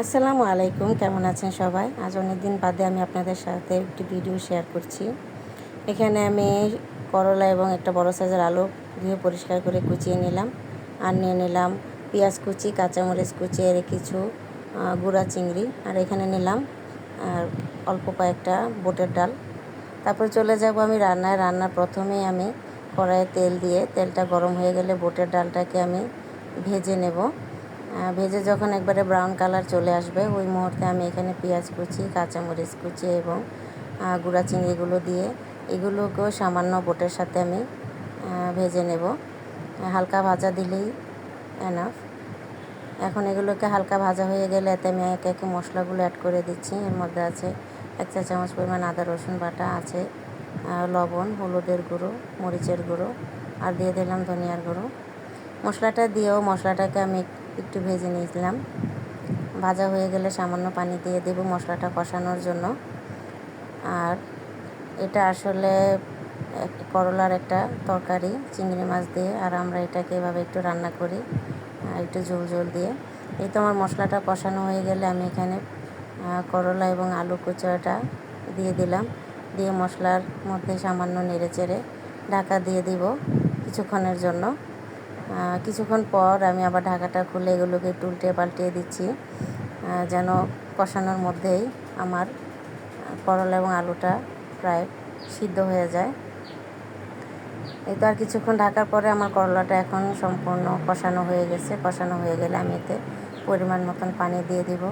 আসসালামু আলাইকুম, কেমন আছেন সবাই? আজ অনেক দিন বাদে আমি আপনাদের সাথে একটি ভিডিও শেয়ার করছি। এখানে আমি করলা এবং একটা বড় সাইজের আলু ধুয়ে পরিষ্কার করে কুচিয়ে নিলাম। আর নিয়ে নিলাম পেঁয়াজ কুচি, কাঁচামরিচ কুচি, এর কিছু গুঁড়া চিংড়ি। আর এখানে নিলাম, আর অল্প কয়েকটা বোটের ডাল। তারপর চলে যাব আমি রান্নায়। রান্নার প্রথমেই আমি কড়াইয়ে তেল দিয়ে, তেলটা গরম হয়ে গেলে বোটের ডালটাকে আমি ভেজে নেব। ভেজে যখন একবারে ব্রাউন কালার চলে আসবে, ওই মুহূর্তে আমি এখানে পেঁয়াজ কুচি, কাঁচামরিচ কুচি এবং গুঁড়া চিংড়িগুলো দিয়ে এগুলোকেও সামান্য বোটের সাথে আমি ভেজে নেব। হালকা ভাজা দিলেই এনাফ এখন এগুলোকে হালকা ভাজা হয়ে গেলে এতে আমি একে একে মশলাগুলো অ্যাড করে দিচ্ছি। এর মধ্যে আছে এক চা চামচ পরিমাণ আদা, রসুন বাটা, আছে লবণ, হলুদের গুঁড়ো, মরিচের গুঁড়ো, আর দিয়ে দিলাম ধনিয়ার গুঁড়ো। মশলাটা দিয়েও মশলাটাকে আমি একটু ভেজে নিয়েছিলাম। ভাজা হয়ে গেলে সামান্য পানি দিয়ে দেব মশলাটা কষানোর জন্য। আর এটা আসলে করলার একটা তরকারি, চিংড়ি মাছ দিয়ে, আর আমরা এটাকে এভাবে একটু রান্না করি একটু ঝোল ঝোল দিয়ে। এই তো আমার মশলাটা কষানো হয়ে গেলে আমি এখানে করলা এবং আলু কুচাটা দিয়ে দিলাম। দিয়ে মশলার মধ্যে সামান্য নেড়ে চেড়ে ঢাকা দিয়ে দিব কিছুক্ষণের জন্য। কিছুক্ষণ পর আমি আবার ঢাকাটা খুলে এগুলোকে একটু উল্টে পাল্টিয়ে দিচ্ছি যেন কষানোর মধ্যেই আমার করলা এবং আলুটা প্রায় সিদ্ধ হয়ে যায়। এই তো আর কিছুক্ষণ ঢাকার পরে আমার করলাটা এখন সম্পূর্ণ কষানো হয়ে গেছে। কষানো হয়ে গেলে আমি এতে পরিমাণ মতন পানি দিয়ে দিব।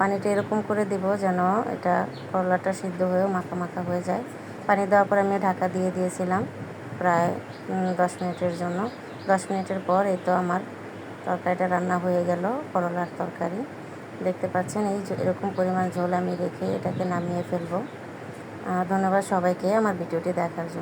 পানিটা এরকম করে দিব যেন এটা করলাটা সিদ্ধ হয়েও মাখা মাখা হয়ে যায়। পানি দেওয়ার পরে আমি ঢাকা দিয়ে দিয়েছিলাম প্রায় দশ মিনিটের জন্য। দশ মিনিটের পর এই তো আমার তরকারিটা রান্না হয়ে গেল, করলার তরকারি। দেখতে পাচ্ছেন, এই এরকম পরিমাণ ঝোল আমি রেখে এটাকে নামিয়ে ফেলব। ধন্যবাদ সবাইকে আমার ভিডিওটি দেখার জন্য।